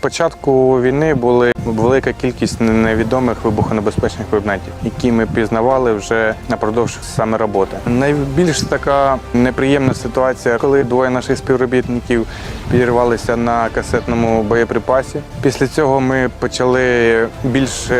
початку війни була велика кількість невідомих вибухонебезпечних предметів, які ми пізнавали вже напродовж саме роботи. Найбільш така неприємна ситуація, коли двоє наших співробітників підірвалися на касетному боєприпасі. Після цього ми почали більш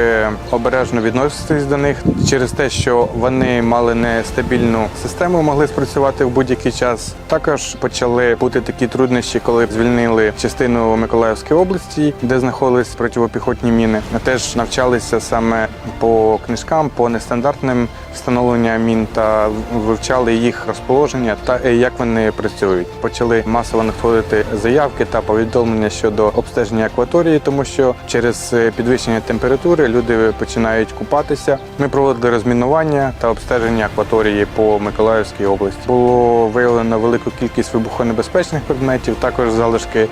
обережно відноситись до них через те, що вони мали нестабільну систему, могли спрацювати в будь-який час. Також почали бути такі труднощі, коли звільнили частину Миколаївської області, де знаходились противопіхотні міни. Ми теж навчалися саме по книжкам, по нестандартним встановленням мін та вивчали їх розположення та е, як вони працюють. Почали масово надходити заявки та повідомлення щодо обстеження акваторії, тому що через е, підвищення температури люди починають купатися. Ми проводили розмінування та обстеження акваторії по Миколаївській області. Було виявлено велику кількість вибухонебезпечних предметів, також залишки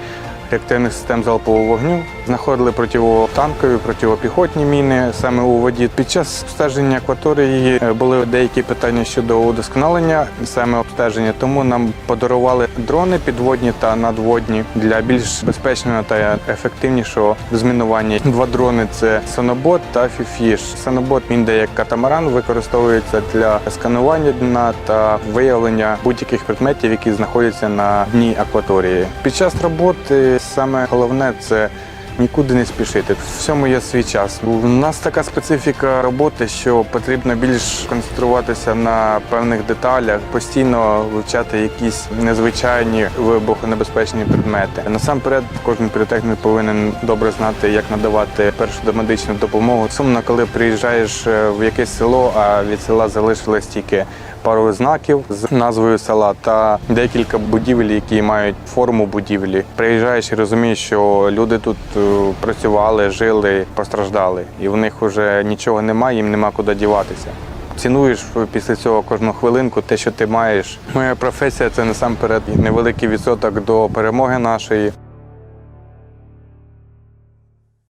реактивних систем залпового вогню. Знаходили противотанкові, противопіхотні міни саме у воді. Під час обстеження акваторії е, були деякі питання щодо удосконалення саме обстеження, тому нам подарували дрони підводні та надводні для більш безпечного та ефективнішого змінування. Два дрони це сонобот та фіфіш. Сонобот він де як катамаран використовується для сканування дна та виявлення будь-яких предметів, які знаходяться на дні акваторії. Під час роботи саме головне це Нікуди не спішити. Всьому є свій час. У нас така специфіка роботи, що потрібно більш концентруватися на певних деталях, постійно вивчати якісь незвичайні вибухонебезпечні предмети. Насамперед, кожен піротехнік повинен добре знати, як надавати першу домедичну допомогу. Сумно, коли приїжджаєш е, в якесь село, а від села залишилось тільки пару знаків з назвою села та декілька будівель, які мають форму будівлі. Приїжджаєш і розумієш, що люди тут е, працювали, жили, постраждали, і в них вже нічого немає, їм нема куди діватися. Цінуєш після цього кожну хвилинку те, що ти маєш. Моя професія це насамперед невеликий відсоток до перемоги нашої.